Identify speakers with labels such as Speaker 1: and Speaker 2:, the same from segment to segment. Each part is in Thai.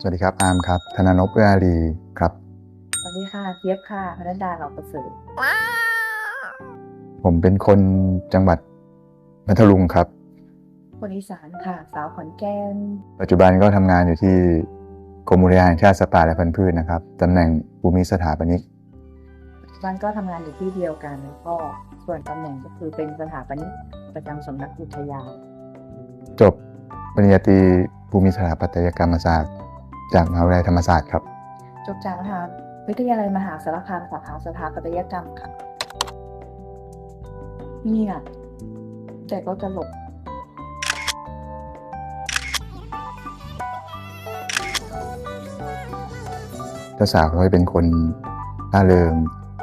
Speaker 1: สวัสดีครับ อาร์มครับ ธนานพเอื้ออารีครับ
Speaker 2: สวัสดีค่ะเจี๊ยบค่ะพนัดดาเหล่าประเสริฐ
Speaker 1: ผมเป็นคนจังหวัดพัทลุงครับ
Speaker 2: คนอีสานค่ะ สาวขอนแก่น
Speaker 1: ปัจจุบันก็ทำงานอยู่ที่กรมอุทยานแห่งชาติสัตว์ป่าและพันธุ์พืชนะครับตำแหน่งภูมิสถาปนิก
Speaker 2: บ้านก็ทำงานอยู่ที่เดียวกันแล้วก็ส่วนตำแหน่งก็คือเป็นสถาปนิกประจำสำนักอุทยาน
Speaker 1: จบปริญญาตรีภูมิสถาปัตยกรรมศาสตร์ จากมหาวิทยาลัยธรรมศาสตร์ครับ
Speaker 2: จบจากมหาวิทยาลัยมหาสารคามสาขาสถาปัตยกรรมค่ะนี่อะแต่ก็จะหลบ
Speaker 1: เจ้าสาวเขาจะเป็นคนร่าเริง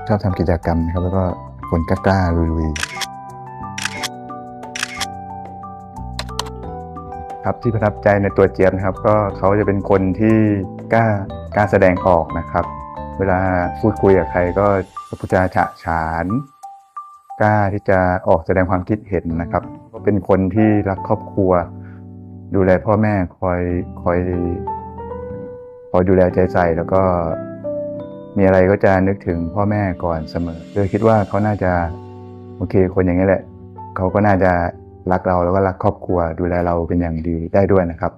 Speaker 1: ชอบทำกิจกรรมนะครับ แล้วก็คนกล้าๆลุยๆ ครับที่ประทับใจในตัวเจี๊ยบนะครับ ก็เขาจะเป็นคนที่กล้ากล้าแสดงออกนะครับ เวลาพูดคุยกับใครก็พูดจาฉะฉานกล้าที่จะออกแสดงความคิดเห็นนะครับก็เป็นคนที่รักครอบครัว ดูแลพ่อแม่คอยคอยคอยดูแลใจใส่แล้วก็มีอะไรก็จะนึกถึงพ่อแม่ก่อนเสมอเลยคิดว่าเขาน่าจะโอเคคนอย่างนี้แหละ เขาก็น่าจะ รักเราแล้วก็รักครอบครัวดูแลเราเป็นอย่างดีได้ด้วยนะครับ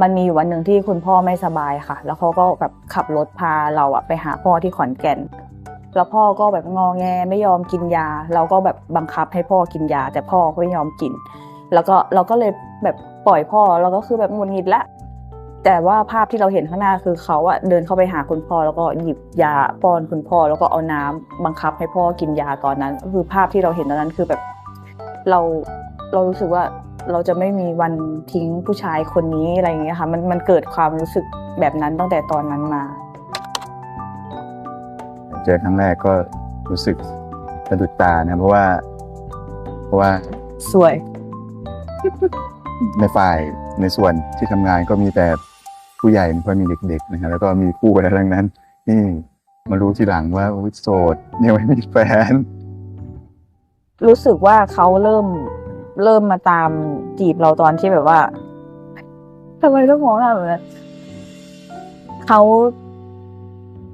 Speaker 2: มันมีอยู่วันหนึ่งที่คุณพ่อไม่สบายค่ะ แล้วเขาก็แบบขับรถพาเราอะไปหาพ่อที่ขอนแก่น แล้วพ่อก็แบบงอแงไม่ยอมกินยา เราก็แบบบังคับให้พ่อกินยา แต่พ่อไม่ยอมกิน แล้วก็เราก็เลยแบบปล่อยพ่อเราก็คือแบบหงุดหงิดละแต่ว่าภาพที่เราเห็นข้างหน้าคือเขาอะเดินเข้าไปหาคุณพ่อแล้วก็หยิบยาป้อนคุณพ่อแล้วก็เอาน้ำบังคับให้พ่อกินยาตอนนั้นก็คือภาพที่เราเห็นตอนนั้นคือแบบเรา เรารู้สึกว่าเราจะไม่มีวันทิ้งผู้ชายคนนี้อะไรอย่างเงี้ยค่ะมันมันเกิดความรู้สึกแบบนั้นตั้งแต่ตอนนั้นมา
Speaker 1: เจอครั้งแรกก็รู้สึกสะดุดตานะเพราะว่า เพราะว่า
Speaker 2: สวย
Speaker 1: ในฝ่ายในส่วนที่ทำงานก็มีแต่ผู้ใหญ่ไม่ค่อยมีเด็ก ๆ นะครับแล้วก็มีคู่กันทั้งนั้นนี่มารู้ทีหลังว่าอุ๊ยโสดยังไม่มีแฟน
Speaker 2: รู้สึกว่าเขาเริ่ม เริ่มมาตามจีบเราตอนที่แบบว่าทำไมต้องมองหน้าแบบนั้นเขา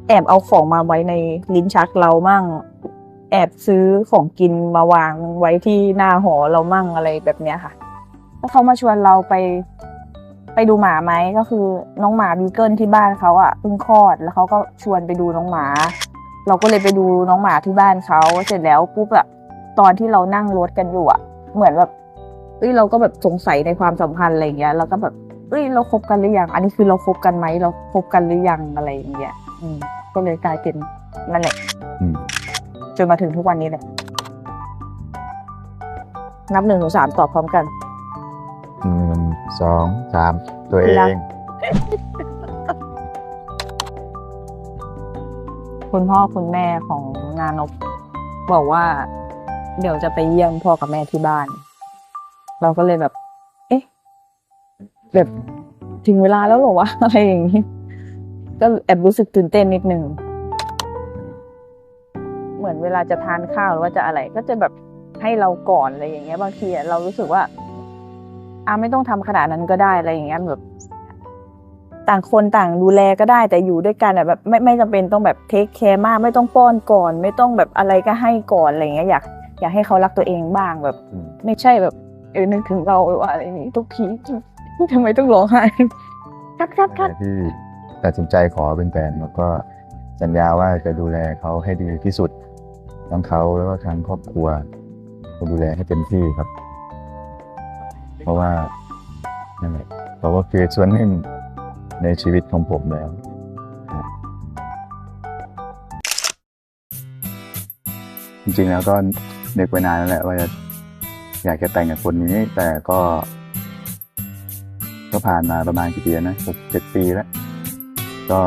Speaker 2: แอบเอาของมาไว้ในลิ้นชักเรามั่ง แอบซื้อของกินมาวางไว้ที่หน้าหอเรามั่งอะไรแบบเนี้ยค่ะแล้วเขามาชวนเราไปไปดูหมาไหมก็คือน้องหมาบีเกิลที่บ้านเขาอะเพิ่งคลอดแล้วเขาก็ชวนไปดูน้องหมา เราก็เลยไปดูน้องหมาที่บ้านเขาเสร็จแล้วปุ๊บอะตอนที่เรานั่งรถกันอยู่อะ เหมือนแบบเอ้ยเราก็แบบสงสัยในความสัมพันธ์อะไรอย่างเงี้ยเราก็แบบเอ้ยเราคบกันหรือยัง อันนี้คือเราคบกันไหมเราคบกันหรือยังอะไรอย่างเงี้ยอืมก็เลยกลายเป็นนั่นแหละ
Speaker 1: อืม
Speaker 2: จนมาถึงทุกวันนี้เลยนับหนึ่งถึงสามตอบพร้อมกัน
Speaker 1: หนึ่งสองสามตัวเอ
Speaker 2: รัก
Speaker 1: ง
Speaker 2: คุณพ่อคุณแม่ของนานบบอกว่า เดี๋ยวจะไปเยี่ยมพ่อกับแม่ที่บ้าน เราก็เลยแบบ เอ๊ะ แบบถึงเวลาแล้วเหรอวะอะไรอย่างนี้ ก็แอบรู้สึกตื่นเต้นนิดนึง เหมือนเวลาจะทานข้าวหรือว่าจะอะไร ก็จะแบบให้เราก่อนอะไรอย่างเงี้ย บางทีอะเรารู้สึกว่าอ่าไม่ต้องทำขนาดนั้นก็ได้อะไรอย่างเงี้ยแบบ ต่างคนต่างดูแลก็ได้ แต่อยู่ด้วยกันอะแบบ ไม่ไม่จำเป็นต้องแบบเทคแคร์มาก ไม่ต้องป้อนก่อน ไม่ต้องแบบอะไรก็ให้ก่อนอะไรอย่างเงี้ยอยาก อยากให้เขารักตัวเองบ้างแบบ
Speaker 1: อืม
Speaker 2: ไม่ใช่แบบเออนึกถึงเราหรือว่าอะไรอย่างนี้ทุกทีทำไมต้องร้องไห้คัดคัดคัด
Speaker 1: ที่ตัดสินใจขอเป็นแฟนแล้วก็สัญญาว่าจะดูแลเขาให้ดีที่สุดทั้งเขาแล้วก็ทั้งครอบครัวจะดูแลให้เต็มที่ครับ เพราะว่านั่นแหละเขาก็คือส่วนหนึ่งในชีวิตของผมแล้วจริงๆแล้วก็ นึกไว้นานแล้วแหละว่าจะอยากจะแต่งกับคนนี้ แต่ก็ ก็ผ่านมาประมาณกี่ปีนะหกเจ็ดปีแล้ว ก็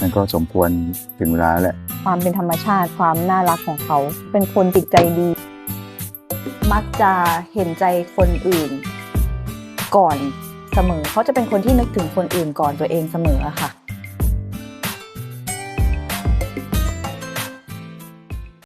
Speaker 1: มันก็สมควรถึงเวลาแหละ
Speaker 2: ความเป็นธรรมชาติความน่ารักของเขา เป็นคนจิตใจดี มักจะเห็นใจคนอื่น ก่อนเสมอเขาจะเป็นคนที่นึกถึงคนอื่นก่อนตัวเองเสมอค่ะ